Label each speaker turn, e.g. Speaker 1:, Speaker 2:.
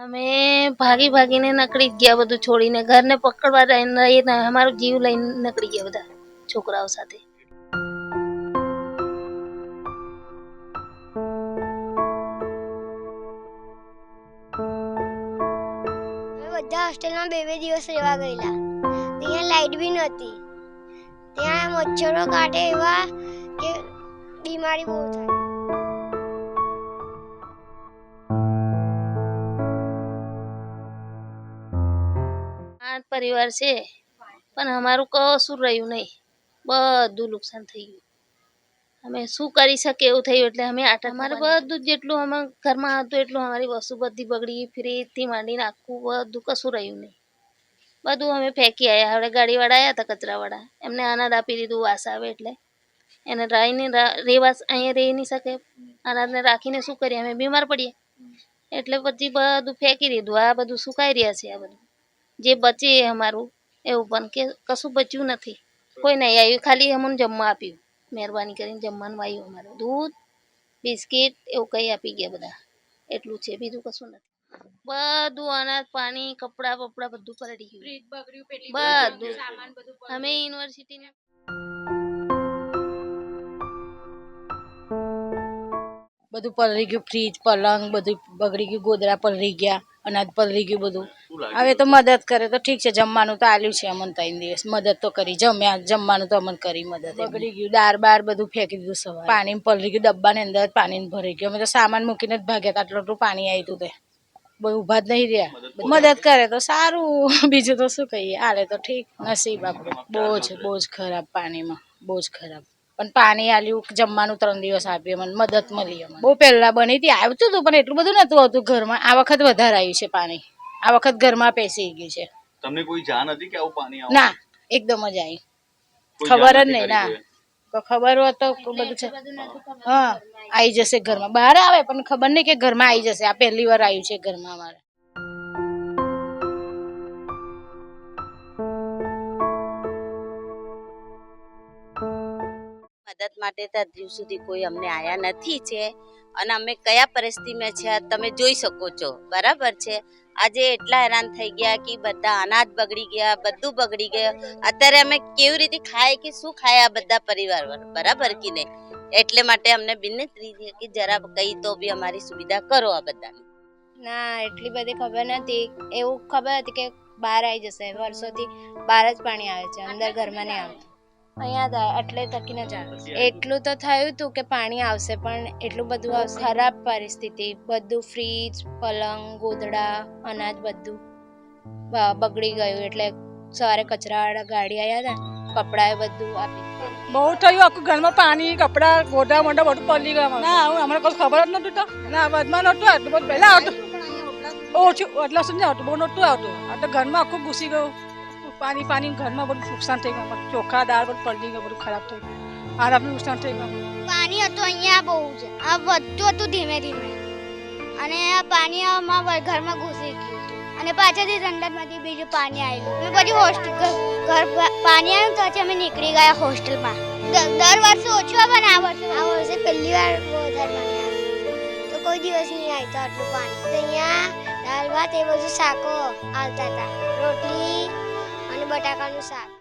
Speaker 1: અમે ભાગી ભાગીને નકળી ગયા બધું છોડીને, ઘરને પકડવા રહીને અમારો જીવ લઈને નકળી ગયા બધા છોકરાઓ સાથે.
Speaker 2: બધા હોસ્ટેલમાં બે બે દિવસ રહેવા ગયેલા. ત્યાં લાઈટ બી નહોતી. ત્યાં મચ્છરો કાઢે એવા કે બીમારી બહુ થાય.
Speaker 1: આઠ પરિવાર છે. પણ અમારું કશું રહ્યું નહીં. બધું નુકસાન થઈ ગયું. અમે શું કરી શકીએ એવું થયું એટલે અમે આઠ અમારે બધું જેટલું અમે ઘરમાં હતું એટલું અમારી વસ્તુ બધી બગડી ફ્રીજથી માંડીને આખું બધું કશું રહ્યું નહીં. બધું અમે ફેંકી આવ્યા હવે ગાડીવાળા આવ્યા હતા કચરાવાળા. એમને અનાજ આપી દીધું વાસ આવે એટલે. એને રહીને રેવા અહીંયા રહી નહીં શકે. અનાજને રાખીને શું કરીએ? અમે બીમાર પડીએ. એટલે પછી બધું ફેંકી દીધું. આ બધું સુકાઈ રહ્યા છે આ બધું. જે બચે એ અમારું એવું પણ કે કશું બચ્યું નથી. કોઈ નહીં આવ્યું ખાલી અમને જમવા આપ્યું. મહેરબાની કરીને જમવાનું આવ્યું અમારું. દૂધ બિસ્કિટ એવું કંઈ આપી ગયા બધા. એટલું છે બીજું કશું નથી. બધું અનાજ પાણી કપડાં બપડા બધું પલળી ગયું. બધું. અમે યુનિવર્સિટીના
Speaker 3: બધું પલળી ગયું ફ્રીજ પલંગ બધું બગડી ગયું ગોદડા પલળી ગયા અનાજ પલળી ગયું બધું. હવે તો મદદ કરે તો ઠીક છે જમવાનું તો આલ્યું છે અમન ત્રણ દિવસ. મદદ તો કરી જમ્યા જમવાનું તો અમન કરી મદદ બગડી ગયું દાર બાર બધું ફેંકી દીધું સવાર. પાણી પલરી ગયું ડબ્બાની અંદર પાણી ભરી ગયું. અમે તો સામાન મૂકીને જ ભાગ્યા હતા આટલું આટલું પાણી આવ્યું હતું તે. બહુ ઊભા જ નહીં રહ્યા. મદદ કરે તો સારું. બીજું તો શું કહીએ? હાલે તો ઠીક. નસીબ આપણું બહુ જ બહુ જ ખરાબ પાણીમાં. બહુ જ ખરાબ. પણ પાણી આલ્યું જમવાનું ત્રણ દિવસ આપ્યું મને મદદ મળી બહુ પહેલા બની હતી આવતું હતું પણ એટલું બધું નતું આવતું ઘરમાં. આ વખત વધારે આવ્યું છે પાણી. આ વખત ઘરમાં પેસી ગઈ છે.
Speaker 4: તમને કોઈ જાણ હતી કે આવું પાણી આવે?
Speaker 3: ના એકદમ જ આવી. ખબર જ નહીં ના. તો ખબર હોત તો બધું છે. હા આવી જશે ઘરમાં. બહાર આવે પણ ખબર નહીં કે ઘરમાં આવી જશે. આ પહેલી વાર આવ્યું છે ઘરમાં અમારે.
Speaker 5: મદદ માટે તો હજુ સુધી કોઈ અમને આયા નથી છે. અને અમે કયા પરિસ્થિતિમાં છે તમે જોઈ શકો છો. બરાબર છે? આજે એટલા હેરાન થઈ ગયા કે બધા અનાજ બગડી ગયા, બધું બગડી ગયું. અત્યારે અમે કેવી રીતે ખાય કે શું ખાય આ બધા પરિવાર બરાબર કે નહીં? એટલે માટે અમને વિનંતી છે કે જરા કઈ તો બી અમારી સુવિધા કરો આ બધાની.
Speaker 2: ના, એટલી બધી ખબર નથી. એવું ખબર હતી કે બહાર આવી જશે. વર્ષોથી બહાર જ પાણી આવે છે, અંદર ઘરમાં નહીં આવતું. અહીંયા જ એટલે તકીને જ. એટલું તો થયું હતું કે પાણી આવશે પણ એટલું બધું આવશે. ખરાબ પરિસ્થિતિ. બધું ફ્રીજ પલંગ ગોદડા અનાજ બધું. બગડી ગયું એટલે સવારે કચરાવાળા ગાડી આવ્યા હતા કપડાં એ બધું આપી.
Speaker 6: બહુ થયું આખું ઘરમાં પાણી કપડા ગોડા મોઢા બધું પડી ગયા ના હું અમને કોઈ ખબર જ નતું તો. ના વધમાં નતું આટલું બધું પહેલા આવતું. ઓછું એટલા સુધી આવતું બહુ નતું આવતું. આ તો ઘરમાં આખું ઘૂસી ગયું. પાણી પાણી ઘરમાં બધું નુકસાન થઈ ગયું. ચોખા, દાળ, બધું પલટી ગયું, બધું ખરાબ થઈ ગયું. આરામનું નુકસાન થઈ ગયું.
Speaker 2: પાણી હતું અહીંયા બહુ છે આ વધતું હતું ધીમે ધીમે. અને આ પાણી અમારા ઘરમાં ઘૂસી ગયું અને પાછળથી સંડાસમાંથી બીજું પાણી આવેલું અને પછી હોસ્ટેલ ઘર પાણી આવ્યું તો અમે નીકળી ગયા હોસ્ટેલમાં. દર વર્ષે ઓછું આવે ને આ વર્ષે આ વર્ષે પહેલી વાર વધારે પાણી આવ્યું તો કોઈ દિવસ નહીં આવતો આટલું પાણી. તો અહીંયા દાળ, ભાત, એ બધું શાકો આવતા હતા. રોટલી બટાકાનું શાક.